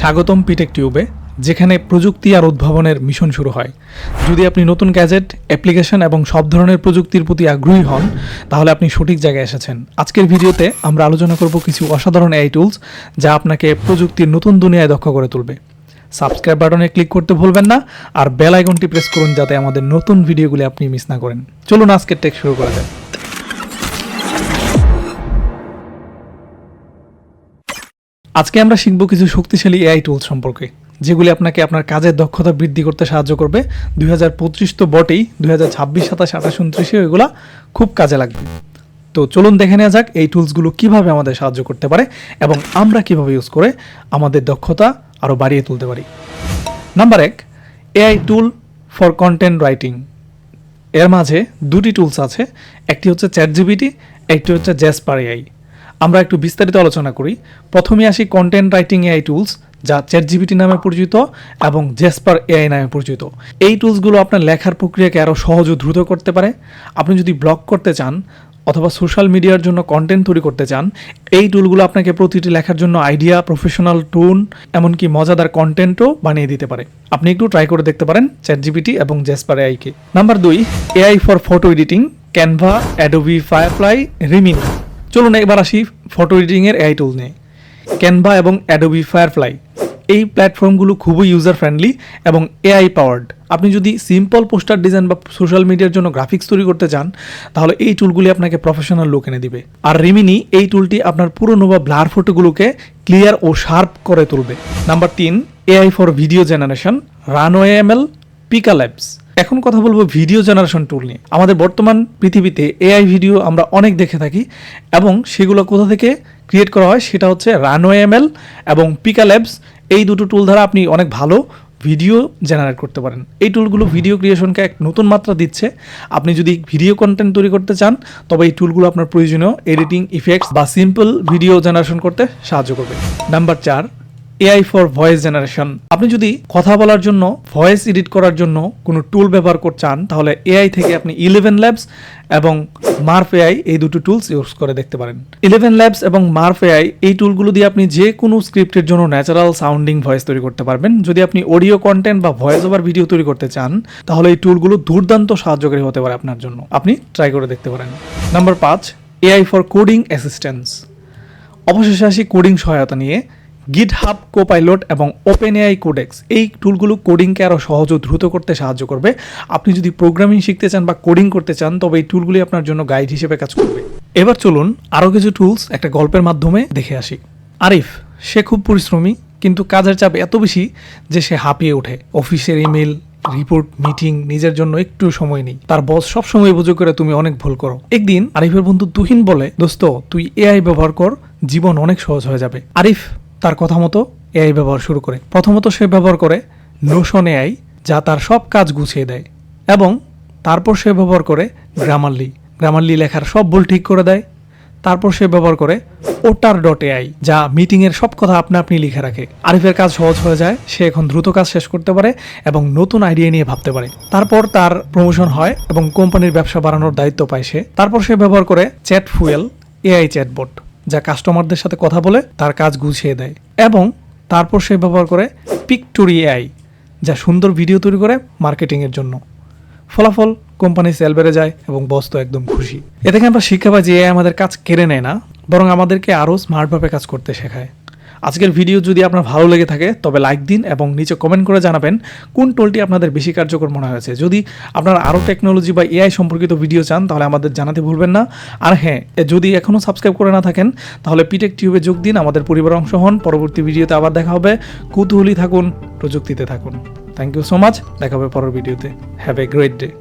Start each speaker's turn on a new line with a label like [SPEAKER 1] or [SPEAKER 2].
[SPEAKER 1] স্বাগতম পিটেক টিউবে, যেখানে প্রযুক্তি আর উদ্ভাবনের মিশন শুরু হয়। যদি আপনি নতুন গ্যাজেট, অ্যাপ্লিকেশন এবং সব ধরনের প্রযুক্তির প্রতি আগ্রহী হন, তাহলে আপনি সঠিক জায়গায় এসেছেন। আজকের ভিডিওতে আমরা আলোচনা করব কিছু অসাধারণ এআই টুলস, যা আপনাকে প্রযুক্তির নতুন দুনিয়ায় দক্ষ করে তুলবে। সাবস্ক্রাইব বাটনে ক্লিক করতে ভুলবেন না, আর বেল আইকনটি প্রেস করুন যাতে আমাদের নতুন ভিডিওগুলি আপনি মিস না করেন। চলুন আজকের টেক শুরু করা যায় আজকে আমরা শিখব কিছু শক্তিশালী এআই টুলস সম্পর্কে, যেগুলি আপনাকে আপনার কাজের দক্ষতা বৃদ্ধি করতে সাহায্য করবে। দুই হাজার পঁচিশ তো বটেই, দুই হাজার ছাব্বিশ, সাতাশ, আঠাশ, উনত্রিশে এগুলো খুব কাজে লাগবে। তো চলুন দেখে নেওয়া যাক এই টুলসগুলো কীভাবে আমাদের সাহায্য করতে পারে এবং আমরা কীভাবে ইউজ করে আমাদের দক্ষতা আরও বাড়িয়ে তুলতে পারি। নাম্বার এক AI tool for content writing এর মাঝে দুটি টুলস আছে, একটি হচ্ছে চ্যাট জিবিটি একটি হচ্ছে জ্যাসপার এআই আমরা একটু বিস্তারিত আলোচনা করি। প্রথমে আসি কন্টেন্ট রাইটিং এআই টুলস যা চ্যাট জিবিটি নামে পরিচিত এবং জেসপার এআই নামে পরিচিত। এই টুলসগুলো আপনার লেখার প্রক্রিয়াকে আরও সহজ ও দ্রুত করতে পারে। আপনি যদি ব্লগ করতে চান অথবা সোশ্যাল মিডিয়ার জন্য কন্টেন্ট তৈরি করতে চান, এই টুলগুলো আপনাকে প্রতিটি লেখার জন্য আইডিয়া প্রফেশনাল টোন এমনকি মজাদার কন্টেন্টও বানিয়ে দিতে পারে। আপনি একটু ট্রাই করে দেখতে পারেন চ্যাট জিবিটি এবং জেসপার এআইকে নাম্বার দুই AI for photo editing Canva Adobe Firefly Remini চলুন এবার আসি ফটো এডিটিংয়ের এআই টুল নিয়ে। ক্যানভা এবং অ্যাডোবি ফায়ারফ্লাই এই প্ল্যাটফর্মগুলো খুবই ইউজার ফ্রেন্ডলি এবং এআই পাওয়ার্ড আপনি যদি সিম্পল পোস্টার ডিজাইন বা সোশ্যাল মিডিয়ার জন্য গ্রাফিক্স তৈরি করতে চান, তাহলে এই টুলগুলি আপনাকে প্রফেশনাল লুক এনে দিবে। আর রিমিনি এই টুলটি আপনার পুরনো বা ব্লার ফটোগুলোকে ক্লিয়ার ও শার্প করে তুলবে। নাম্বার তিন AI for video generation Runway ML Pika Labs এখন কথা বলব ভিডিও জেনারেশন টুল নিয়ে। আমাদের বর্তমান পৃথিবীতে এআই ভিডিও আমরা অনেক দেখে থাকি এবং সেগুলো কোথা থেকে ক্রিয়েট করা হয় সেটা হচ্ছে রানওয়ে এমএল এবং পিকা ল্যাবস এই দুটো টুল দ্বারা আপনি অনেক ভালো ভিডিও জেনারেট করতে পারেন। এই টুলগুলো ভিডিও ক্রিয়েশনকে এক নতুন মাত্রা দিচ্ছে। আপনি যদি ভিডিও কন্টেন্ট তৈরি করতে চান, তবে এই টুলগুলো আপনার প্রয়োজনীয়। এডিটিং ইফেক্টস বা সিম্পল ভিডিও জেনারেশন করতে সাহায্য করবে। নাম্বার চার এআই ফর ভয়েস জেনারেশন আপনি যদি কথা বলার জন্য ভয়েস এডিট করার জন্য কোনো টুল ব্যবহার করতে চান, তাহলে এআই থেকে আপনি ইলেভেন ল্যাবস এবং মার্ফ এআই এই দুটো টুলস ইউজ করে দেখতে পারেন। ইলেভেন ল্যাবস এবং মার্ফ এআই এই টুলগুলো দিয়ে আপনি যে কোনো স্ক্রিপ্টের জন্য ন্যাচারাল সাউন্ডিং ভয়েস তৈরি করতে পারবেন। যদি আপনি অডিও কন্টেন্ট বা ভয়েস ওভার ভিডিও তৈরি করতে চান, তাহলে এই টুলগুলো দুর্দান্ত সাহায্যকারী হতে পারে আপনার জন্য। আপনি ট্রাই করে দেখতে পারেন। নাম্বার পাঁচ এআই ফর কোডিং অ্যাসিস্ট্যান্স অবশেষে আসি কোডিং সহায়তা নিয়ে। গিট হাব কোপাইলট এবং ওপেন এআই কোডেক্স এই টুলগুলো কোডিংকে আরও সহজ ও দ্রুত করতে সাহায্য করবে। আপনি যদি প্রোগ্রামিং শিখতে চান বা কোডিং করতে চান, তবে এই টুলগুলি আপনার জন্য গাইড হিসেবে কাজ করবে। এবার চলুন আরও কিছু টুলস একটা গল্পের মাধ্যমে দেখে আসি। আরিফ, সে খুব পরিশ্রমী, কিন্তু কাজের চাপ এত বেশি যে সে হাঁপিয়ে ওঠে। অফিসের ইমেল রিপোর্ট মিটিং নিজের জন্য একটু সময় নেই। তার বস সব সময় অভিযোগ করে, তুমি অনেক ভুল করো। একদিন আরিফের বন্ধু তুহিন বলে, দোস্ত, তুই এআই ব্যবহার কর, জীবন অনেক সহজ হয়ে যাবে। আরিফ তার কথা মতো এআই ব্যবহার শুরু করে। প্রথমত সে ব্যবহার করে নোশন এআই যা তার সব কাজ গুছিয়ে দেয়, এবং তারপর সে ব্যবহার করে গ্রামারলি গ্রামারলি লেখার সব ভুল ঠিক করে দেয়। তারপর সে ব্যবহার করে ওটার ডট এআই যা মিটিংয়ের সব কথা আপনা আপনি লিখে রাখে। আরিফের কাজ সহজ হয়ে যায়, সে এখন দ্রুত কাজ শেষ করতে পারে এবং নতুন আইডিয়া নিয়ে ভাবতে পারে। তারপর তার প্রমোশন হয় এবং কোম্পানির ব্যবসা বাড়ানোর দায়িত্ব পায় সে। তারপর সে ব্যবহার করে চ্যাট ফুয়েল এআই চ্যাটবট যা কাস্টমারদের সাথে কথা বলে তার কাজ গুছিয়ে দেয় এবং তারপর সে ব্যবহার করে পিকটুরি এআই যা সুন্দর ভিডিও তৈরি করে মার্কেটিংয়ের জন্য। ফলাফল কোম্পানি সেল বেড়ে যায় এবং বস তো একদম খুশি। এ থেকে আমরা শিক্ষা পাই যে এআই আমাদের কাজ কেড়ে নেয় না, বরং আমাদেরকে আরও স্মার্টভাবে কাজ করতে শেখায়। আজকের ভিডিও যদি আপনার ভালো লেগে থাকে, তবে লাইক দিন এবং নিচে কমেন্ট করে জানাবেন কোন টোলটি আপনাদের বেশি কার্যকর মনে হয়েছে। যদি আপনারা আরও টেকনোলজি বা এআই সম্পর্কিত ভিডিও চান, তাহলে আমাদের জানাতে ভুলবেন না। আর হ্যাঁ যদি এখনও সাবস্ক্রাইব করে না থাকেন, তাহলে পিটেক টিউবে যোগ দিন, আমাদের পরিবার অংশ হন। পরবর্তী ভিডিওতে আবার দেখা হবে। কুতূহলী থাকুন, প্রযুক্তিতে থাকুন। থ্যাংক ইউ সো মাচ দেখা হবে পরের ভিডিওতে। Have a great day